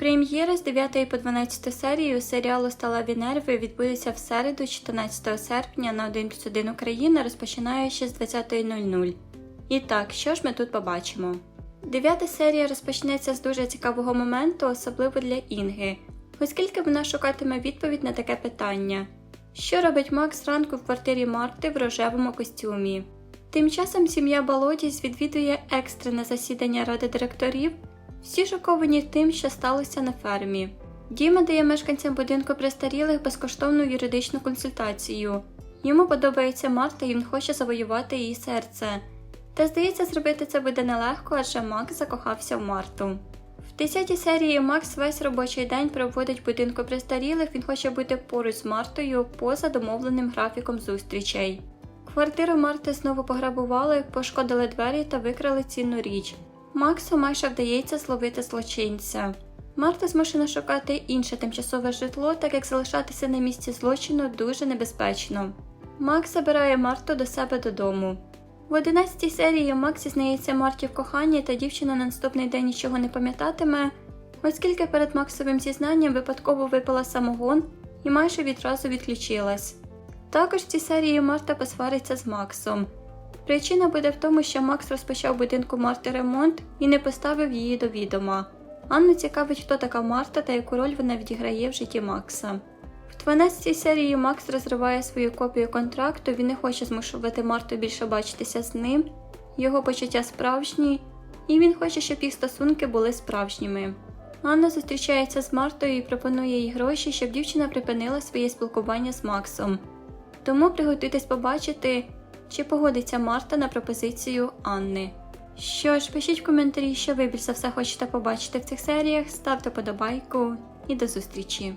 Прем'єра з 9 по 12 серію серіалу Сталеві нерви відбудеться в середу, 14 серпня на 1 плюс 1 Україна, розпочинаючи з 20.00. І так, що ж ми тут побачимо? Дев'ята серія розпочнеться з дуже цікавого моменту, особливо для Інги, оскільки вона шукатиме відповідь на таке питання: що робить Макс ранку в квартирі Марти в рожевому костюмі? Тим часом сім'я Балодіс відвідує екстрене засідання ради директорів, всі шоковані тим, що сталося на фермі. Діма дає мешканцям будинку престарілих безкоштовну юридичну консультацію. Йому подобається Марта і він хоче завоювати її серце. Та здається, зробити це буде нелегко, адже Макс закохався в Марту. В 10 серії Макс весь робочий день проводить в будинку престарілих, він хоче бути поруч з Мартою поза домовленим графіком зустрічей. Квартиру Марти знову пограбували, пошкодили двері та викрали цінну річ. Максу майже вдається зловити злочинця. Марта змушена шукати інше тимчасове житло, так як залишатися на місці злочину дуже небезпечно. Макс забирає Марту до себе додому. В 11 серії Макс зізнається Марті в коханні, та дівчина на наступний день нічого не пам'ятатиме, оскільки перед Максовим зізнанням випадково випила самогон і майже відразу відключилась. Також в цій серії Марта посвариться з Максом. Причина буде в тому, що Макс розпочав будинку Марти ремонт і не поставив її до відома. Анну цікавить, хто така Марта та яку роль вона відіграє в житті Макса. В 12 серії Макс розриває свою копію контракту, він не хоче змушувати Марту більше бачитися з ним, його почуття справжні, і він хоче, щоб їх стосунки були справжніми. Анна зустрічається з Мартою і пропонує їй гроші, щоб дівчина припинила своє спілкування з Максом. Тому приготуйтесь побачити, чи погодиться Марта на пропозицію Анни. Що ж, пишіть в коментарі, що ви більше все хочете побачити в цих серіях, ставте подобайку і до зустрічі!